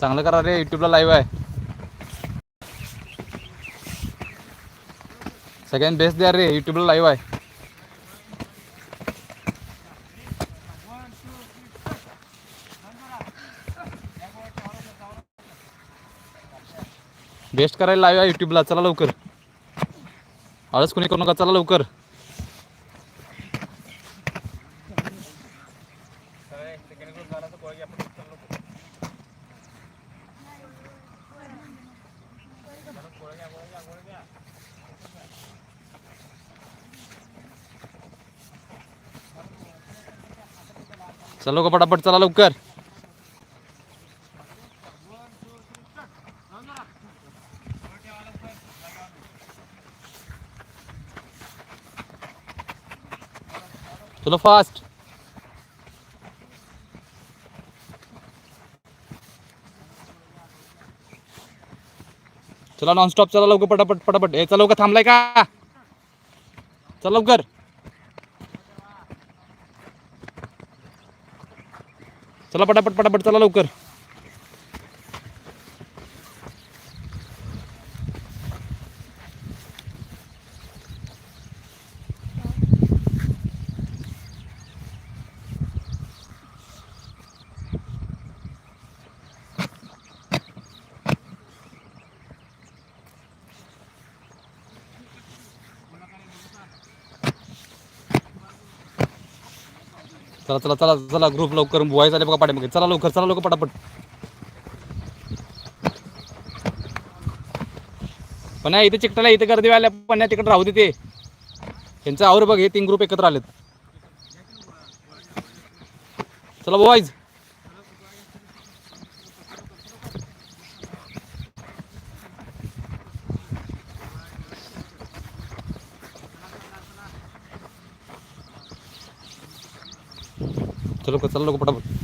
चांगलं करा रे युट्यूबला लाईव्ह आहे. सगळ्यांनी बेस्ट द्या रे युट्यूबला लाईव्ह आहे. बेस्ट करायला लाईव्ह आहे युट्यूबला चला लवकर. आळस कोणी करू नका चला लवकर. चला लवकर पटापट चला लवकर. चलो फास्ट चला नॉनस्टॉप चला लवकर पटापट पटापट ए, चला लवकर, थांबलाय का? चला लवकर. चला पटापट पटापट चला लवकर. चला चला चला चला ग्रुप लवकर बुवाय आले बघा पाठीमागे. चला लवकर चला लवकर पटापट. पण नाही, इथे चिकटाला इथे गर्दी आल्या पण नाही तिकडे राहू दे ते. त्यांचं आवर बघ हे तीन ग्रुप एकत्र आलेत. चला बॉईज चलो चल लोक पटापट.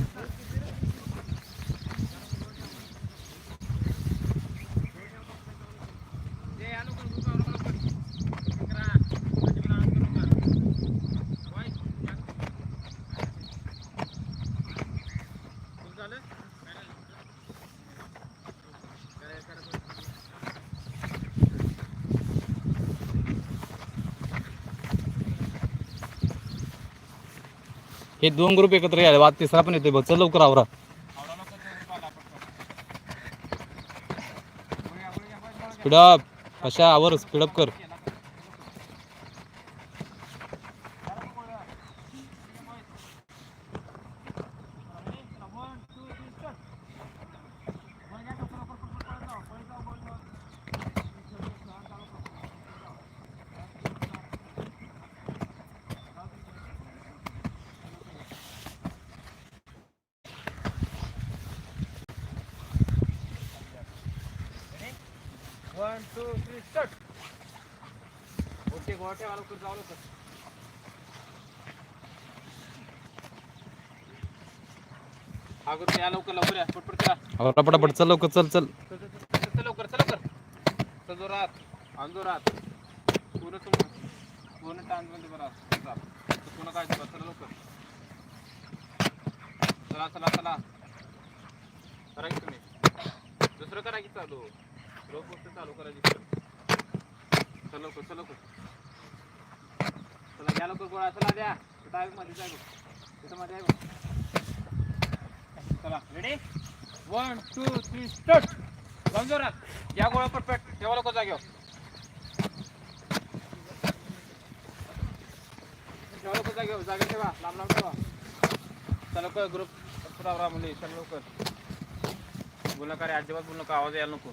हे दोन ग्रुप एकत्र या वाद तिसरा पण येतोय बघ. चल लवकर आवरा. स्पीडअप कशा आवर स्पीडअप कर. One two three start okay गोटे वाला कुछ जाओ सर अगोदर या लवकर लवकर या. पटपट करा. आवरा पटापट चल लवकर चल चल. चल, चल, चल, चल, चल लवकर चल लवकर. चल जोरात आणि जोरात पूर्ण तुम? पूर्ण बरा. पूर्ण काय चला लवकर. चला चला चला. करा की तुम्ही? दुसरं करा की चालू. चालू करायची चल लवकर चल लवकर. चला घ्या लवकर गोळा चला द्या. तिथं आहे मध्ये जाय तिथं मध्ये आहे चला ready one two three start जाऊन जोरात या गोळा परफेक्ट. ठेवा लोक जागेवर. ठेवा लोक जागेवर जागे ठेवा. लांब लांब ठेवा. चला लवकर ग्रुप पुरा मुली चल लवकर. बोलू नका रे अजिबात बोलू नका आवाज यायला नको.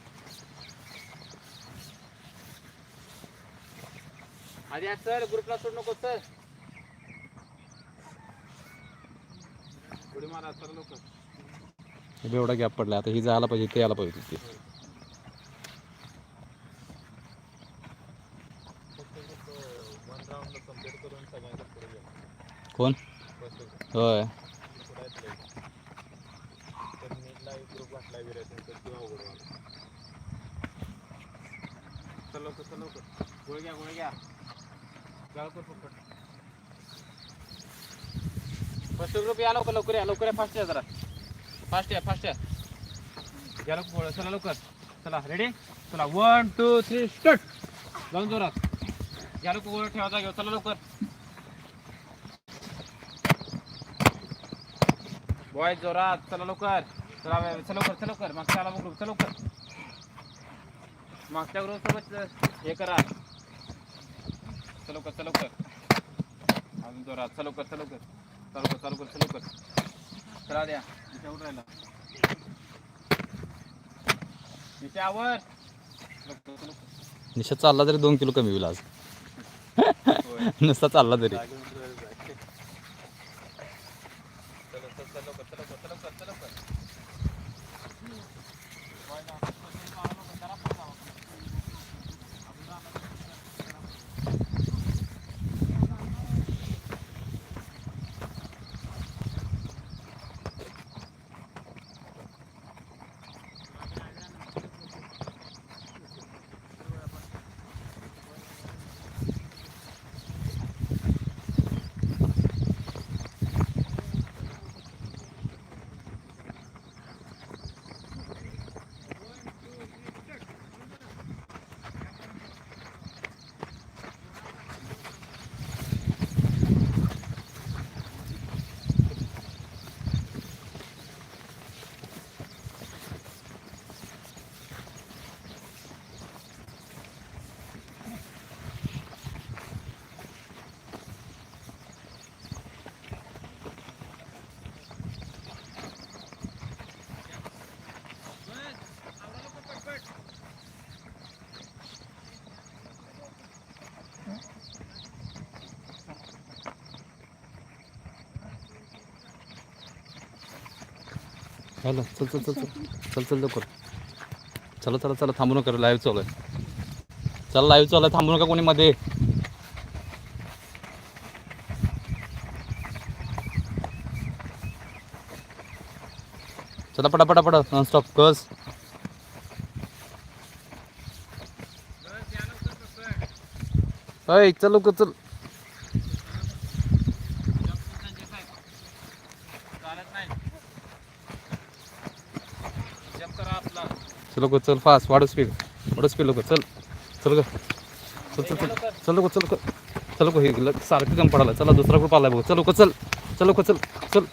आधी आज सर ग्रुपला सोड नको सर उडी मारा चला हे बघ, एवढा गॅप पडला आता ही जायला पाहिजे ते यायला पाहिजे ते कोण? होय. चल लवकर चल लवकर. गोळ घ्या गोळ घ्या. फर्स्ट ग्रुप या लवकर लवकर या लवकर या फास्ट या जरा. फास्ट या फास्ट या. या लवकर चला लवकर. चला रेडी चला वन टू थ्री स्टार्ट जाऊन जोरात. या लवकर गोळा ठेवा जागेवर. चला लवकर. बॉय जोरात. चला लवकर. चला चला लवकर चला लवकर. मागच्या आला बघू चला लवकर. मागच्या ग्रुप सोबत हे करा. चला लवकर चला लवकर. अजून जोरात. चला लवकर चला लवकर. चला लवकर चला लवकर चला लवकर. चला द्या. उठ राहिला. लवकर निशा चालला तरी दोन किलो कमी होईल आज. नुसता चालला तरी. चला चल चल चल चल. चल चल लवकर. चला चला चला थांबू नका लाईव्ह चालू आहे. चला लाईव्ह चालू आहे थांबू नका कोणी मध्ये. चला पटा पटा पटा. नॉनस्टॉप कस अय चल लवकर चल. चल लवकर चल फास्ट वाढव स्पीड वाढव स्पीड लोक चल. चल ग चल चल चल. चल लोक चल चल लवकर हे सारखं कम पडायला चला दुसरा ग्रुप आलाय बघ. चल लोक चल. चल लवकर चल. चल.